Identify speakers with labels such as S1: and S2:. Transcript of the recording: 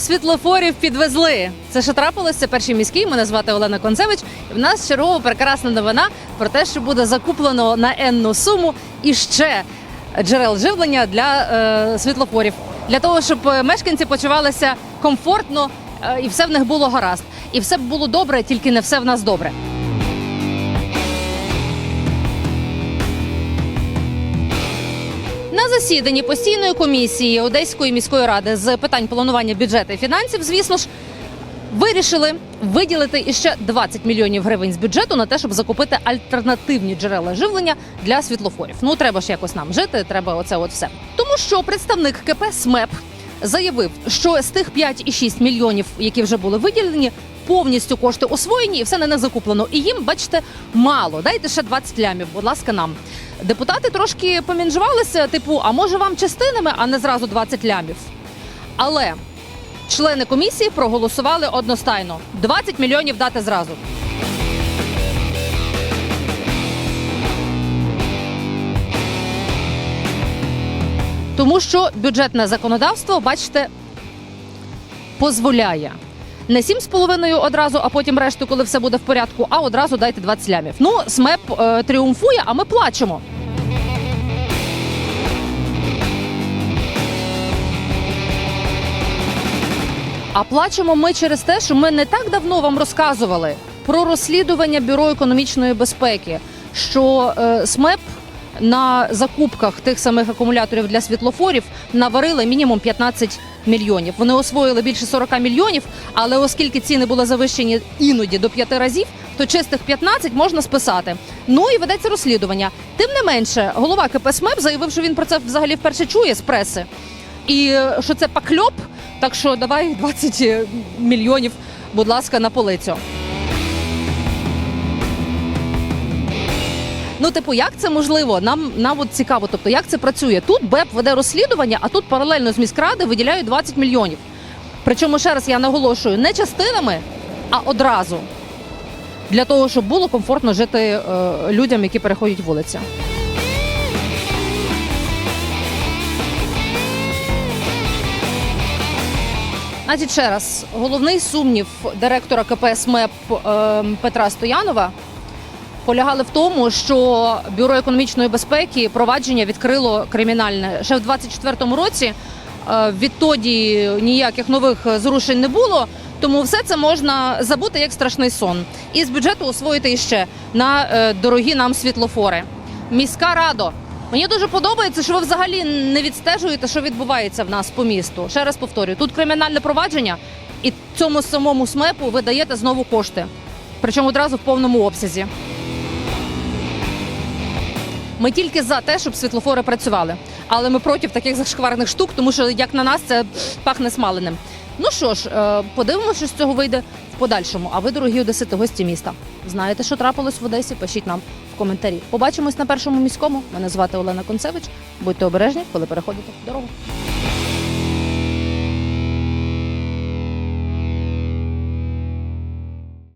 S1: світлофорів підвезли. Це що трапилося? Це перший міський. Мене звати Олена Концевич. І в нас чергова прекрасна новина про те, що буде закуплено на енну суму і ще джерел живлення для е, світлофорів, для того, щоб е, мешканці почувалися комфортно е, і все в них було гаразд. І все було добре, тільки не все в нас добре. Засіданні постійної комісії Одеської міської ради з питань планування бюджету і фінансів, звісно ж, вирішили виділити іще 20 мільйонів гривень з бюджету на те, щоб закупити альтернативні джерела живлення для світлофорів. Ну треба ж якось нам жити, треба оце от все. Тому що представник КП СМЕП заявив, що з тих 5,6 мільйонів, які вже були виділені. Повністю кошти освоєні і все на них закуплено. І їм, бачите, мало. Дайте ще 20 лямів, будь ласка, нам. Депутати трошки помінжувалися, типу, а може вам частинами, а не зразу 20 лямів. Але члени комісії проголосували одностайно 20 мільйонів дати зразу. Тому що бюджетне законодавство, бачите, дозволяє. Не 7,5 одразу, а потім решту, коли все буде в порядку, а одразу дайте 20 лямів. Ну, СМЕП е, тріумфує, а ми плачемо. А плачемо ми через те, що ми не так давно вам розказували про розслідування Бюро економічної безпеки, що е, СМЕП на закупках тих самих акумуляторів для світлофорів наварили мінімум 15 мільйонів. Вони освоїли більше 40 мільйонів, але оскільки ціни були завищені іноді до 5 разів, то чистих 15 можна списати. Ну і ведеться розслідування. Тим не менше, голова КП СМЕП заявив, що він про це взагалі вперше чує з преси. І е, що це пакльоп, так що давай 20 мільйонів, будь ласка, на полицю. Ну, типу, як це можливо? Нам нам от цікаво. Тобто, як це працює? Тут БЕП веде розслідування, а тут паралельно з міськради виділяють 20 мільйонів. Причому ще раз я наголошую, не частинами, а одразу. Для того, щоб було комфортно жити е, людям, які переходять вулицю. Значить, ще раз, головний сумнів директора КП СМЕП е, Петра Стоянова полягали в тому, що бюро економічної безпеки провадження відкрило кримінальне ще в 24-му році. Е, Відтоді ніяких нових зрушень не було. Тому все це можна забути як страшний сон, і з бюджету освоїти іще на е, дорогі нам світлофори. Міська радо. Мені дуже подобається, що ви взагалі не відстежуєте, що відбувається в нас по місту. Ще раз повторюю, тут кримінальне провадження, і цьому самому СМЕПу ви даєте знову кошти. Причому одразу в повному обсязі. Ми тільки за те, щоб світлофори працювали. Але ми проти таких зашкварених штук, тому що як на нас це пахне смаленим. Ну що ж, е, подивимося, що з цього вийде в подальшому. А ви, дорогі одесити, гості міста, знаєте, що трапилось в Одесі? Пишіть нам в коментарі. Побачимось на першому міському. Мене звати Олена Концевич. Будьте обережні, коли переходите дорогу.